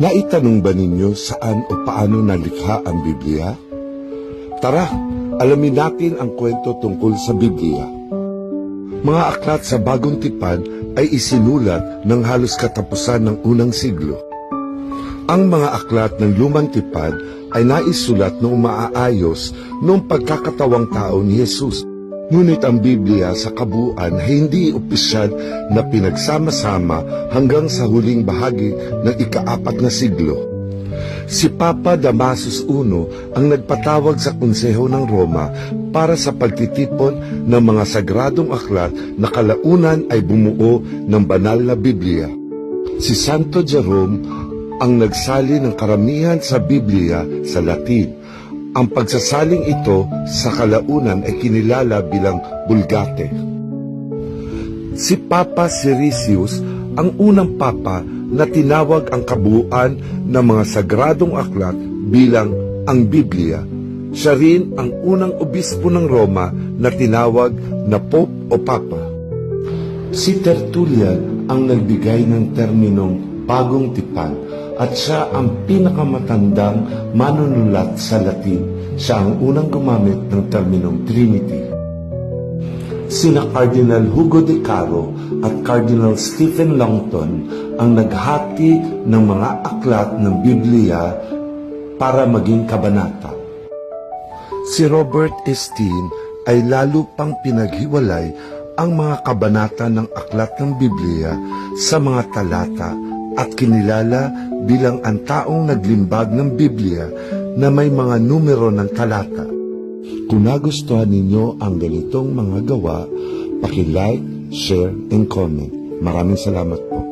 Naitanong ba ninyo saan o paano nalikha ang Biblia? Tara, alamin natin ang kwento tungkol sa Biblia. Mga aklat sa bagong tipan ay isinulat ng halos katapusan ng unang siglo. Ang mga aklat ng lumang tipan ay naisulat noong maaayos noong pagkakatawang tao ni Jesus. Ngunit ang Biblia sa kabuuan hindi opisyal na pinagsama-sama hanggang sa huling bahagi ng ikaapat na siglo. Si Papa Damasus I ang nagpatawag sa Konseho ng Roma para sa pagtitipon ng mga sagradong aklat na kalaunan ay bumuo ng banal na Biblia. Si Santo Jerome ang nagsali ng karamihan sa Biblia sa Latin. Ang pagsasaling ito sa kalaunan ay kinilala bilang Bulgate. Si Papa Siricius ang unang papa na tinawag ang kabuuan ng mga sagradong aklat bilang ang Biblia. Siya rin ang unang obispo ng Roma na tinawag na Pope o Papa. Si Tertullian ang nagbigay ng terminong bagong tipan at siya ang pinakamatandang manunulat sa Latin. Siya ang unang gumamit ng terminong Trinity. Sina Cardinal Hugo de Caro at Cardinal Stephen Longton ang naghati ng mga aklat ng Biblia para maging kabanata. Si Robert Estienne ay lalo pang pinaghiwalay ang mga kabanata ng aklat ng Biblia sa mga talata at kinilala bilang ang taong naglimbag ng Biblia na may mga numero ng talata. Kung nagustuhan ninyo ang ganitong mga gawa, paki-like, share, and comment. Maraming salamat